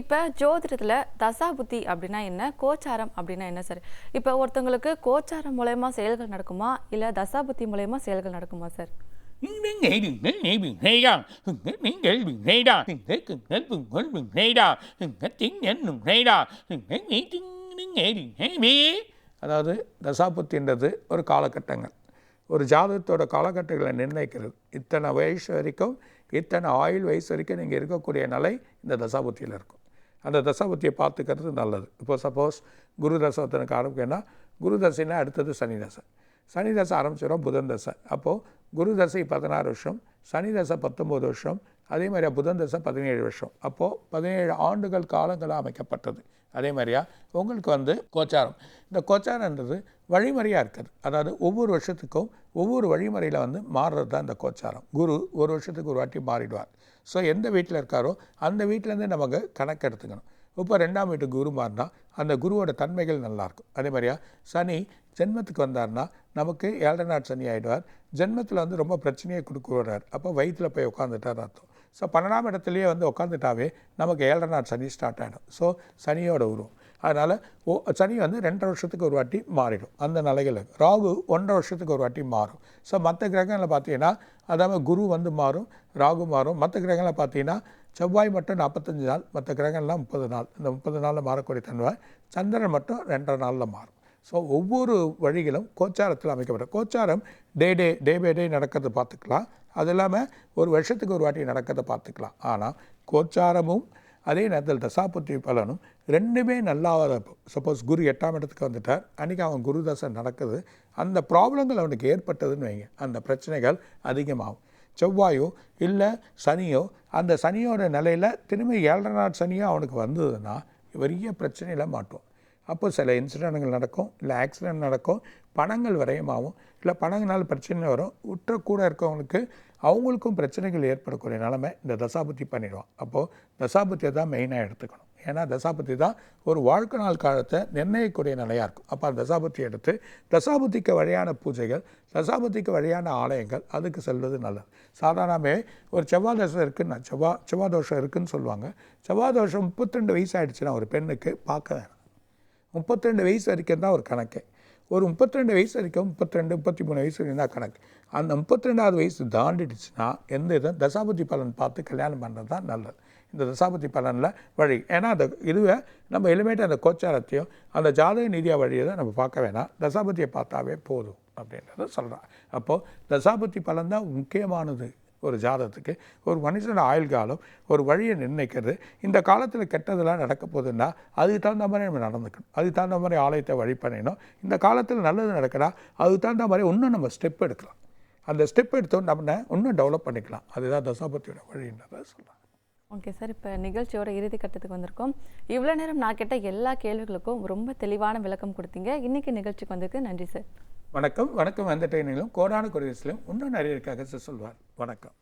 இப்போ ஜோதிடத்தில் தசாபுத்தி அப்படின்னா என்ன? கோச்சாரம் அப்படின்னா என்ன சார் இப்போ ஒருத்தவங்களுக்கு கோச்சாரம் மூலயமா செயல்கள் நடக்குமா? இல்லை தசாபுத்தி மூலயமா செயல்கள் நடக்குமா சார் அதாவது தசாபுத்தின்றது ஒரு காலகட்டங்கள். ஒரு ஜாதகத்தோட காலகட்டங்களை நிர்ணயிக்கிறது. இத்தனை வயசு வரைக்கும் இத்தனை ஆயுள் வயசு வரைக்கும் நீங்கள் இருக்கக்கூடிய நிலை இந்த தசாபுத்தியில் இருக்கும். அந்த தசாபத்தியை பார்த்துக்கிறது நல்லது. இப்போ சப்போஸ் குரு தசவத்தனுக்கு ஆரம்பிக்கணும்னா குரு தசைனா அடுத்தது சனி தசை. சனி தசை ஆரம்பிச்சிடும் புதன் தசை. அப்போது குரு தசை பதினாறு வருஷம் சனி தசை பத்தொம்போது வருஷம் அதே மாதிரியா புதன் தசை பதினேழு வருஷம். அப்போது பதினேழு ஆண்டுகள் காலங்களாக அமைக்கப்பட்டது. அதே மாதிரியா உங்களுக்கு வந்து கோச்சாரம். இந்த கோச்சாரன்றது வழிமுறையாக இருக்குது அதாவது ஒவ்வொரு வருஷத்துக்கும் ஒவ்வொரு வழிமுறையில் வந்து மாறுறது தான் இந்த கோச்சாரம். குரு ஒரு வருஷத்துக்கு ஒரு வாட்டி மாறிடுவார். ஸோ எந்த வீட்டில் இருக்காரோ அந்த வீட்டிலேருந்து நமக்கு கணக்கு எடுத்துக்கணும். இப்போ ரெண்டாம் வீட்டு குரு மாறினா அந்த குருவோட தன்மைகள் நல்லாயிருக்கும் அதே மாதிரியா சனி ஜென்மத்துக்கு வந்தார்னா நமக்கு ஏழரை நாட் சனி ஆகிடுவார் ஜென்மத்தில் வந்து ரொம்ப பிரச்சனையை கொடுக்குறார் அப்போ வயிற்றில் போய் உட்காந்துட்டார் அர்த்தம். ஸோ பன்னெண்டாம் இடத்துலையே வந்து உட்காந்துட்டாவே நமக்கு ஏழரை நாள் சனி ஸ்டார்ட் ஆகிடும் ஸோ சனியோட உருவம். அதனால் ஓ சனி வந்து ரெண்டரை வருஷத்துக்கு ஒரு வாட்டி மாறிடும் அந்த நிலைகள் ராகு ஒன்றரை வருஷத்துக்கு ஒரு வாட்டி மாறும். ஸோ மற்ற கிரகங்களில் பார்த்தீங்கன்னா அதாவது குரு வந்து மாறும் ராகு மாறும். மற்ற கிரகங்களில் பார்த்தீங்கன்னா செவ்வாய் மட்டும் நாற்பத்தஞ்சு நாள் மற்ற கிரகங்கள்லாம் முப்பது நாள். இந்த முப்பது நாளில் மாறக்கூடிய தன்மை சந்திரன் மட்டும் ரெண்டரை நாளில் மாறும். ஸோ ஒவ்வொரு வழிகளும் கோச்சாரத்தில் அமைக்கப்படும். கோச்சாரம் டே டே டே பை டே நடக்கிறத பார்த்துக்கலாம். அது இல்லாமல் ஒரு வருஷத்துக்கு ஒரு வாட்டி நடக்கிறத பார்த்துக்கலாம். ஆனால் கோச்சாரமும் அதே நேரத்தில் தசாபுத்தி பலனும் ரெண்டுமே நல்லா சப்போஸ் குரு எட்டாம் இடத்துக்கு வந்துட்டார். அன்றைக்கி அவன் குரு தசை நடக்குது. அந்த ப்ராப்ளங்கள் அவனுக்கு ஏற்பட்டதுன்னு வைங்க. அந்த பிரச்சனைகள் அதிகமாகும். செவ்வாயோ இல்லை சனியோ அந்த சனியோட நிலையில் திரும்பி ஏழரை நாள் சனியோ அவனுக்கு வந்ததுன்னா பெரிய பிரச்சனையில் மாட்டோம் அப்போ சில இன்சிடென்ட்கள் நடக்கும் இல்லை ஆக்சிடென்ட் நடக்கும் பணங்கள் விரயமாகும் இல்லை பணங்களால் பிரச்சனை வரும் உற்ற கூட இருக்கவங்களுக்கு அவங்களுக்கும் பிரச்சனைகள் ஏற்படக்கூடிய நிலைமை இந்த தசாபுத்தி பண்ணிடுவோம் அப்போது தசாபுத்தியை தான் மெயினாக எடுத்துக்கணும். ஏன்னா தசாபுத்தி தான் ஒரு வாழ்க்கை நாள் காலத்தை நிர்ணயிக்கக்கூடிய நிலையாக இருக்கும். அப்போ அந்த தசாபுத்தி எடுத்து தசாபுத்திக்கு வழியான பூஜைகள் தசாபுத்திக்கு வழியான ஆலயங்கள் அதுக்கு செல்வது நல்லது. சாதாரணமே ஒரு செவ்வாய் தசம் இருக்குன்னா செவ்வாய் செவ்வாய் தோஷம் இருக்குன்னு சொல்லுவாங்க. செவ்வாய் தோஷம் முப்பத்திரெண்டு வயசு ஆகிடுச்சுன்னா ஒரு பெண்ணுக்கு பார்க்க வேணாம். முப்பத்திரெண்டு வயசு வரைக்கும் தான் ஒரு கணக்கு. ஒரு முப்பத்திரெண்டு வயசு வரைக்கும் முப்பத்திரெண்டு முப்பத்தி மூணு வயசு வரைக்கும் தான் கணக்கு. அந்த முப்பத்திரெண்டாவது வயசு தாண்டிடுச்சுன்னா எந்த இதுவும் தசாபதி பலன் பார்த்து கல்யாணம் பண்ணுறது தான் நல்லது. இந்த தசாபதி பலனில் வழி. ஏன்னா அந்த இதுவை நம்ம எலிமேட் அந்த கோச்சாரத்தையும் அந்த ஜாதக நிதியாக வழியை தான் நம்ம பார்க்க வேணாம். தசாபதியை பார்த்தாவே போதும் அப்படின்றத சொல்கிறான் அப்போது தசாபதி பலன் தான் முக்கியமானது. ஒரு ஜாதகத்துக்கு ஒரு மனுஷனோட ஆயுள் காலம் ஒரு வழியை நிர்ணயிக்கிறது. இந்த காலத்தில் கெட்டதெல்லாம் நடக்க போகுதுன்னா அதுக்கு தகுந்த மாதிரி நம்ம நடந்துக்கணும். அதுக்கு தகுந்த மாதிரி ஆலயத்தை வழி பண்ணிடணும். இந்த காலத்தில் நல்லது நடக்கிறா அதுக்கு தகுந்த மாதிரி இன்னும் நம்ம ஸ்டெப் எடுக்கலாம். அந்த ஸ்டெப் எடுத்தோம் நம்ம இன்னும் டெவலப் பண்ணிக்கலாம். அதுதான் தசாபத்தியோட வழின்றதை சொல்கிறேன் ஓகே சார் இப்போ நிகழ்ச்சியோட இறுதி கட்டத்துக்கு வந்திருக்கோம். இவ்வளோ நேரம் நான் கேட்ட எல்லா கேள்விகளுக்கும் ரொம்ப தெளிவான விளக்கம் கொடுத்தீங்க. இன்னைக்கு நிகழ்ச்சிக்கு வந்ததுக்கு நன்றி சார் வணக்கம். வணக்கம் வந்த ட்ரெயினிலும் கோடான குறைசிலும் இன்னும் நிறைய இருக்காக சொல்வார். வணக்கம்.